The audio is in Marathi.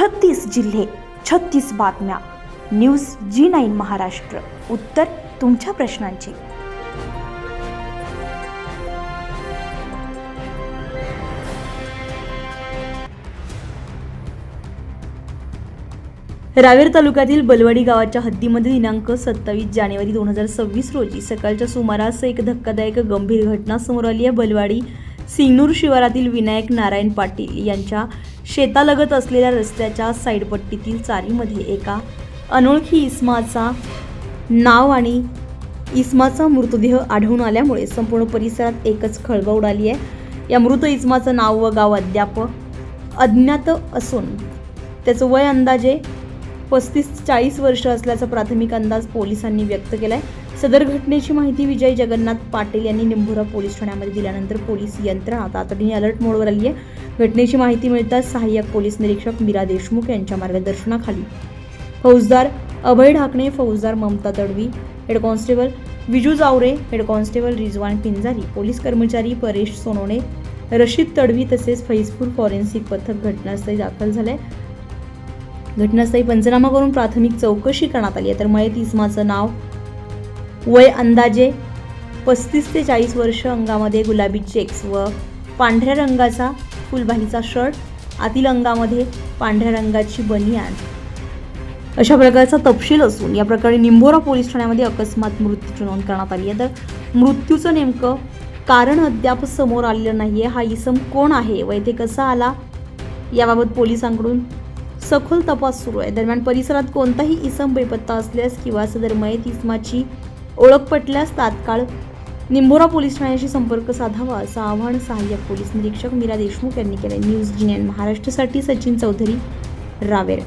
छत्तीस जिल्हे छत्तीस बातम्या. News G nine Maharashtra. उत्तर तुमच्या प्रश्नांची. रावेर तालुक्यातील बलवाडी गावाच्या हद्दीमध्ये दिनांक सत्तावीस जानेवारी दोन हजार सव्वीस रोजी सकाळच्या सुमारास एक धक्कादायक गंभीर घटना समोर आली. आहे बलवाडी सिंगनूर शिवारातील विनायक नारायण पाटील यांच्या शेतालगत असलेल्या रस्त्याच्या साईडपट्टीतील चारीमध्ये एका अनोळखी इस्माचा नाव आणि इस्माचा मृतदेह आढळून आल्यामुळे संपूर्ण परिसरात एकच खळबळ उडाली आहे. या मृत इस्माचं नाव व गाव अद्याप अज्ञात असून त्याचं वय अंदाजे पस्तीस चाळीस वर्ष असल्याचा प्राथमिक अंदाज पोलिसांनी व्यक्त केला आहे सदर घटनेची माहिती विजय जगन्नाथ पाटील यांनी निंभोरा पोलीस ठाण्यामध्ये दिल्यानंतर पोलीस यंत्रणा तातडीने अलर्ट मोडवर आली आहे घटनेची माहिती मिळताच सहाय्यक पोलीस निरीक्षक मीरा देशमुख यांच्या मार्गदर्शनाखाली. फौजदार अभय ढाकणे फौजदार Mamata Tadvi head constable Viju Jaware head constable Rizwan Pinjari police कर्मचारी परेश सोनोणे रशीद तडवी तसेच फैजपूर फॉरेन्सिक पथक घटनास्थळी दाखल झाले घटनास्थळी पंचनामा करून प्राथमिक चौकशी करण्यात आली आहे तर मयत इस्माचं नाव वय अंदाजे पस्तीस ते चाळीस वर्ष अंगामध्ये गुलाबी चेक्स व पांढऱ्या रंगाचा फुलबाहीचा शर्ट आतील अंगामध्ये पांढऱ्या रंगाची बनियान अशा प्रकारचा तपशील असून या प्रकरणी निंभोरा पोलीस ठाण्यामध्ये अकस्मात मृत्यूची नोंद करण्यात आली आहे. तर मृत्यूचं नेमकं कारण अद्याप समोर आलेलं नाही आहे हा इसम कोण आहे व इथे कसा आला? याबाबत पोलिसांकडून सखोल तपास सुरू आहे. दरम्यान परिसरात कोणताही इसम बेपत्ता असल्यास किंवा सदर मयत इसमाची ओळख पटल्यास तात्काळ निंभोरा पोलीस ठाण्याशी संपर्क साधावा असं आवाहन सहाय्यक पोलीस निरीक्षक मीरा देशमुख यांनी केलं न्यूज जी महाराष्ट्रासाठी सचिन चौधरी रावेर.